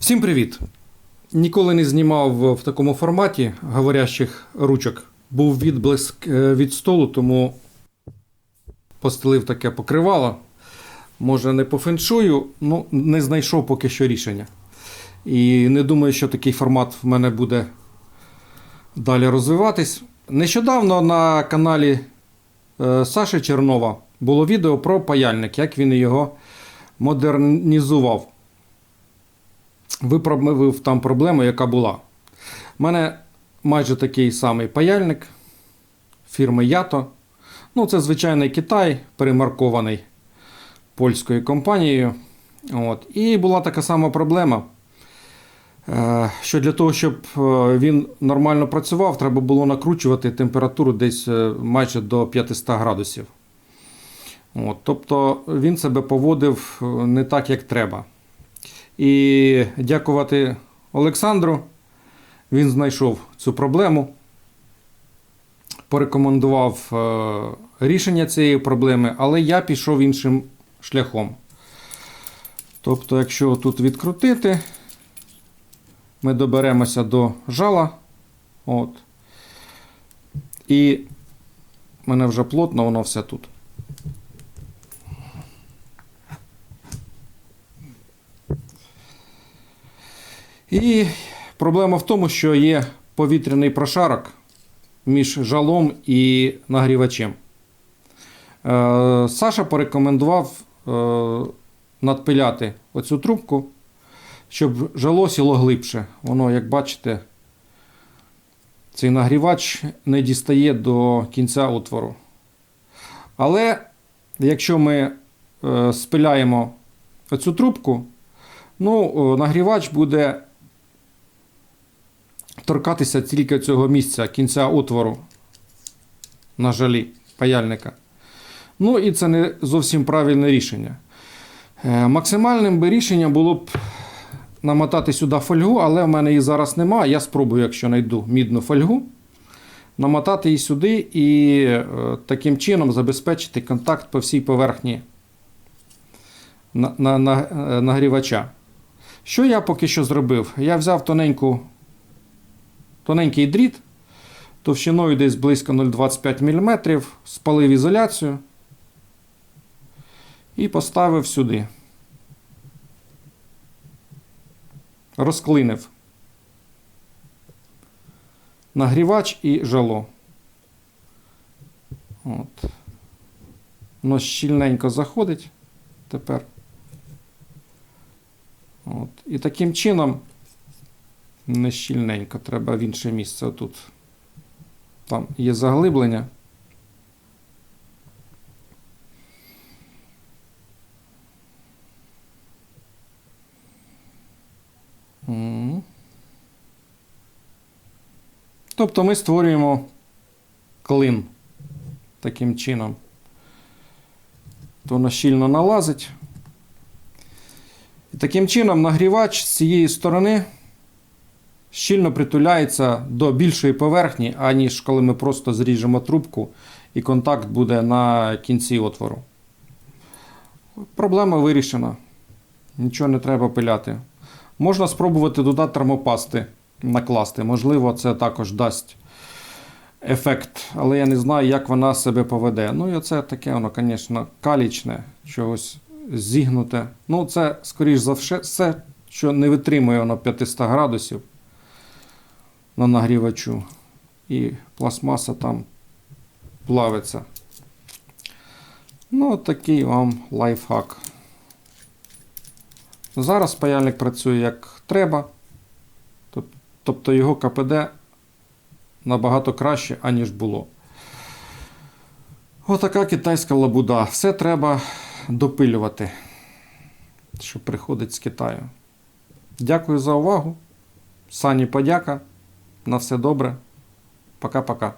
Всім привіт! Ніколи не знімав в такому форматі говорящих ручок. Був відблиск е, від столу, тому постелив таке покривало. Може, не по феншую, ну не знайшов поки що рішення. І не думаю, що такий формат в мене буде далі розвиватись. Нещодавно на каналі е, Саші Чернова було відео про паяльник, як він його модернізував виправив там проблему, яка була. У мене майже такий самий паяльник фірми Ято. Ну, це звичайний Китай, перемаркований польською компанією. От. І була така сама проблема, е, що для того, щоб е, він нормально працював, треба було накручувати температуру десь е, майже до 500 градусів. От. Тобто він себе поводив не так, як треба. І дякувати Олександру. Він знайшов цю проблему, порекомендував е, рішення цієї проблеми, але я пішов іншим шляхом. Тобто, якщо тут відкрутити, ми доберемося до жала. От. І в мене вже плотно, воно все тут. І проблема в тому, що є повітряний прошарок між жалом і нагрівачем. Е, Саша порекомендував е, надпиляти оцю трубку, щоб жало сіло глибше. Воно, як бачите, цей нагрівач не дістає до кінця отвору. Але якщо ми е, спиляємо оцю трубку, ну, нагрівач буде торкатися тільки цього місця, кінця отвору на жалі паяльника. Ну і це не зовсім правильне рішення. Е, Максимальним би рішенням було б намотати сюди фольгу, але в мене її зараз немає. Я спробую, якщо знайду мідну фольгу, намотати її сюди і е, таким чином забезпечити контакт по всій поверхні е, нагрівача. Що я поки що зробив? Я взяв тоненьку тоненький дріт товщиною десь близько 0,25 мм, спалив ізоляцію і поставив сюди. Розклинив нагрівач і жало. От. Воно щільненько заходить тепер. От. І таким чином не щільненько, треба в інше місце тут. Там є заглиблення. Тобто ми створюємо клин таким чином. То воно щільно налазить. І таким чином нагрівач з цієї сторони щільно притуляється до більшої поверхні, аніж коли ми просто зріжемо трубку і контакт буде на кінці отвору. Проблема вирішена. Нічого не треба пиляти. Можна спробувати додати термопасти накласти. Можливо, це також дасть ефект, але я не знаю, як вона себе поведе. Ну і оце таке, воно, звісно, калічне, чогось зігнуте. Ну, це, скоріш за все, що не витримує воно 500 градусів на нагрівачу. І пластмаса там плавиться. Ну, такий вам лайфхак. Зараз паяльник працює як треба. Тобто його КПД набагато краще, аніж було. Отака китайська лабуда. Все треба допилювати, що приходить з Китаю. Дякую за увагу. Сані подяка. На все добре. Пока-пока.